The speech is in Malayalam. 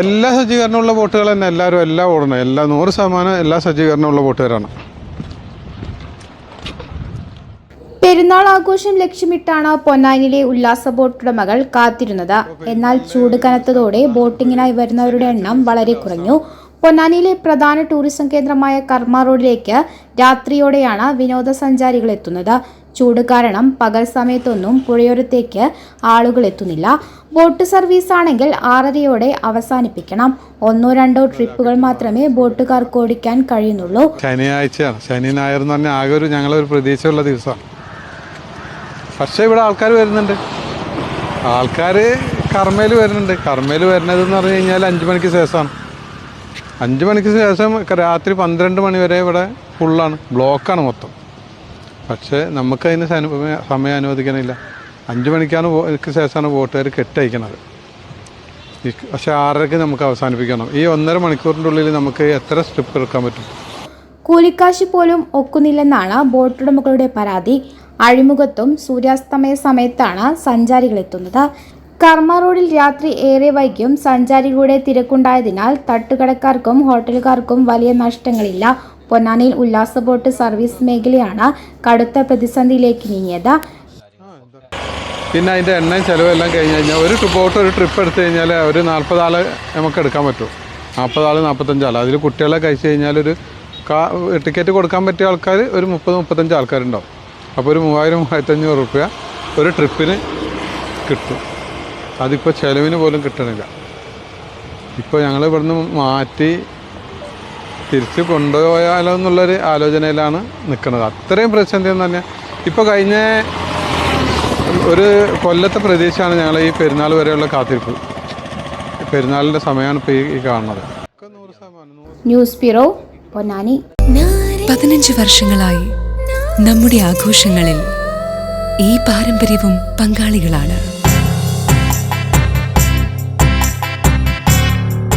എല്ലാ സജ്ജീകരണമുള്ള ബോട്ടുകൾ തന്നെ എല്ലാവരും എല്ലാം ഓടണം. എല്ലാ നൂറ് ശതമാനം എല്ലാ സജ്ജീകരണമുള്ള ബോട്ടുകാരാണ്. പെരുന്നാൾ ആഘോഷം ലക്ഷ്യമിട്ടാണ് പൊന്നാനിയിലെ ഉല്ലാസ ബോട്ട് ഉടമകൾ കാത്തിരുന്നത്. എന്നാൽ ചൂട് കനത്തതോടെ ബോട്ടിങ്ങിനായി വരുന്നവരുടെ എണ്ണം വളരെ കുറഞ്ഞു. പൊന്നാനിയിലെ പ്രധാന ടൂറിസം കേന്ദ്രമായ കർമ്മ റോഡിലേക്ക് രാത്രിയോടെയാണ് വിനോദസഞ്ചാരികൾ എത്തുന്നത്. ചൂട് കാരണം പകൽ സമയത്തൊന്നും പുഴയോരത്തേക്ക് ആളുകൾ എത്തുന്നില്ല. ബോട്ട് സർവീസ് ആണെങ്കിൽ ആറരയോടെ അവസാനിപ്പിക്കണം. ഒന്നോ രണ്ടോ ട്രിപ്പുകൾ മാത്രമേ ബോട്ടുകാർക്ക് ഓടിക്കാൻ കഴിയുന്നുള്ളൂ. ശനിയാഴ്ചയാണ്. ശനി ഞായർ എന്ന് പറഞ്ഞാൽ ആകെ ഒരു ഞങ്ങളൊരു പ്രതീക്ഷയുള്ള ദിവസമാണ്. പക്ഷേ ഇവിടെ ആൾക്കാർ വരുന്നുണ്ട്. ആൾക്കാർ കർമ്മയിൽ വരുന്നുണ്ട്. കർമ്മയിൽ വരുന്നത് എന്ന് പറഞ്ഞു കഴിഞ്ഞാൽ അഞ്ച് മണിക്ക് ശേഷമാണ്. അഞ്ച് മണിക്ക് ശേഷം രാത്രി പന്ത്രണ്ട് മണി വരെ ഇവിടെ ഫുള്ളാണ് ബ്ലോക്കാണ് മൊത്തം. പക്ഷേ നമുക്കതിന് സമയം അനുവദിക്കണില്ല. അഞ്ച് മണിക്കാണ് ശേഷമാണ് ബോട്ടുകാർ കെട്ടയക്കുന്നത് പക്ഷേ ആറരയ്ക്ക് നമുക്ക് അവസാനിപ്പിക്കണം. ഈ ഒന്നര മണിക്കൂറിന്റെ ഉള്ളിൽ നമുക്ക് എത്ര സ്ട്രിപ്പ് എടുക്കാൻ പറ്റും? കൂലിക്കാശ് പോലും ഒക്കുന്നില്ലെന്നാണ് ബോട്ടുടമകളുടെ പരാതി. അഴിമുഖത്തും സൂര്യാസ്തമയ സമയത്താണ് സഞ്ചാരികൾ എത്തുന്നത് കർമ്മ റോഡിൽ രാത്രി ഏറെ വൈകിയും സഞ്ചാരികളുടെ തിരക്കുണ്ടായതിനാൽ തട്ടുകടക്കാർക്കും ഹോട്ടലുകാർക്കും വലിയ നഷ്ടങ്ങളില്ല. പൊന്നാനിയിൽ ഉല്ലാസ ബോട്ട് സർവീസ് മേഖലയാണ് കടുത്ത പ്രതിസന്ധിയിലേക്ക് നീങ്ങിയത്. പിന്നെ അതിന്റെ എണ്ണയും ചിലവെല്ലാം കഴിഞ്ഞ് കഴിഞ്ഞാൽ ഒരു ബോട്ട് ഒരു ട്രിപ്പ് എടുത്തു കഴിഞ്ഞാൽ ഒരു നാൽപ്പത് ആളെ നമുക്ക് എടുക്കാൻ പറ്റും. നാൽപ്പത് ആൾ നാൽപ്പത്തഞ്ച് ആൾ അതിൽ കുട്ടികളെ കഴിച്ചു കഴിഞ്ഞാൽ ഒരു കാ ടിക്കറ്റ് കൊടുക്കാൻ പറ്റിയ ആൾക്കാർ ഒരു മുപ്പത് മുപ്പത്തഞ്ച് ആൾക്കാരുണ്ടാവും. അപ്പോൾ ഒരു മൂവായിരം മൂവായിരത്തഞ്ഞൂറ് റുപ്യ ഒരു ട്രിപ്പിന് കിട്ടും. അതിപ്പോൾ ചിലവിന് പോലും കിട്ടണില്ല. ഇപ്പോൾ ഞങ്ങൾ ഇവിടുന്ന് മാറ്റി തിരിച്ച് കൊണ്ടുപോയാലോ എന്നുള്ളൊരു ആലോചനയിലാണ് നിൽക്കുന്നത് അത്രയും പ്രതിസന്ധി എന്ന് പറഞ്ഞാൽ ഇപ്പോൾ കഴിഞ്ഞ ഒരു കൊല്ലത്തെ പ്രതീക്ഷയാണ് ഞങ്ങൾ ഈ പെരുന്നാൾ വരെയുള്ള കാത്തിരിപ്പ്. പെരുന്നാളിന്റെ സമയമാണ് ഇപ്പോൾ ഈ കാണുന്നത്. News bureau Ponnani. പതിനഞ്ച് വർഷങ്ങളായി നമ്മുടെ ആഘോഷങ്ങളിൽ ഈ പാരമ്പര്യവും പങ്കാളികളാണ്.